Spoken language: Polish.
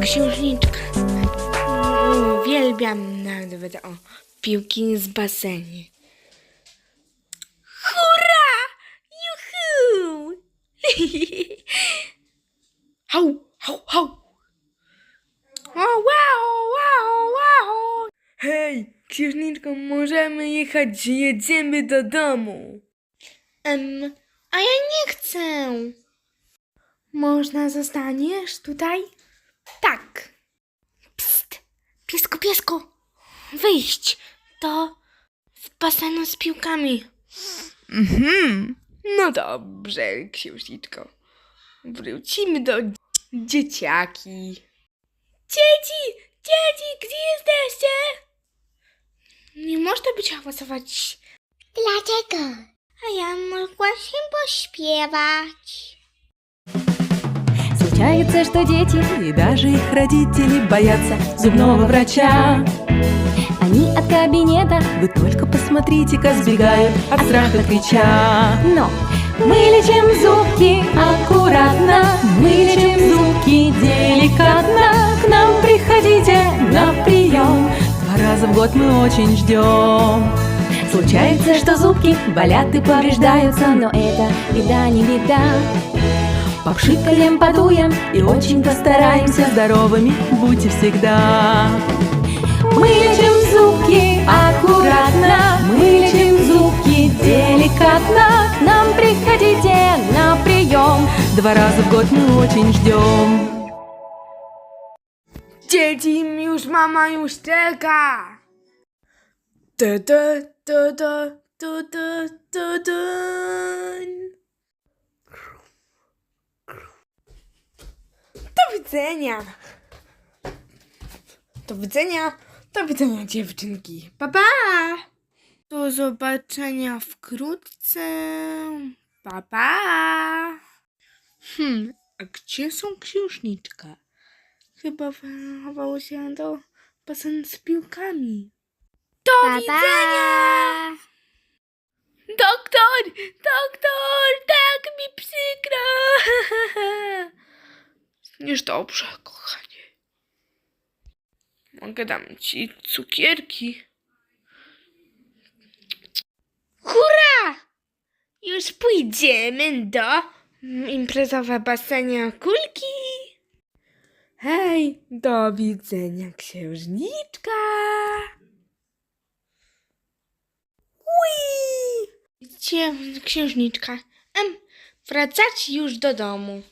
księżniczka. Uwielbiam nawet o piłki z basenie. Hurra! Juhu! Hał, hał, hał! O, wow, wow, wow! Hej, księżniczko, możemy jechać, jedziemy do domu. Em, a ja nie chcę. Można zostaniesz tutaj? wyjść do basenu z piłkami. Mhm. No dobrze, księżniczko. Wrócimy do dzieciaki. Dzieci, dzieci, gdzie jesteście? Nie można być hałasować. Dlaczego? A ja mogłaś pośpiewać. Случается, что дети и даже их родители боятся зубного врача. Они от кабинета, вы только посмотрите-ка, сбегают от страха крича. Но мы лечим зубки аккуратно, мы лечим зубки деликатно. К нам приходите на прием, два раза в год мы очень ждем. Случается, что зубки болят и повреждаются, но это беда не беда. Попшикаем, подуем и очень постараемся Здоровыми будьте всегда Мы лечим зубки аккуратно Мы лечим зубки деликатно К нам приходите на прием Два раза в год мы очень ждем czeka. Tu, tu, tu, tu, tu, tu, tu, tu. Do widzenia. Do widzenia. Do widzenia, dziewczynki. Pa, pa. Do zobaczenia wkrótce. Pa, pa. Hmm, a gdzie są księżniczka? Chyba wychowało się do basenu z piłkami. Do Pa, pa. widzenia! Doktor! Doktor! Tak mi przykro! Już dobrze, kochanie. Mogę dam ci cukierki. Hurra! Już pójdziemy do imprezowe basenia kulki. Hej, do widzenia, księżniczka. Ui! Gdzie księżniczka? Em, wracać już do domu.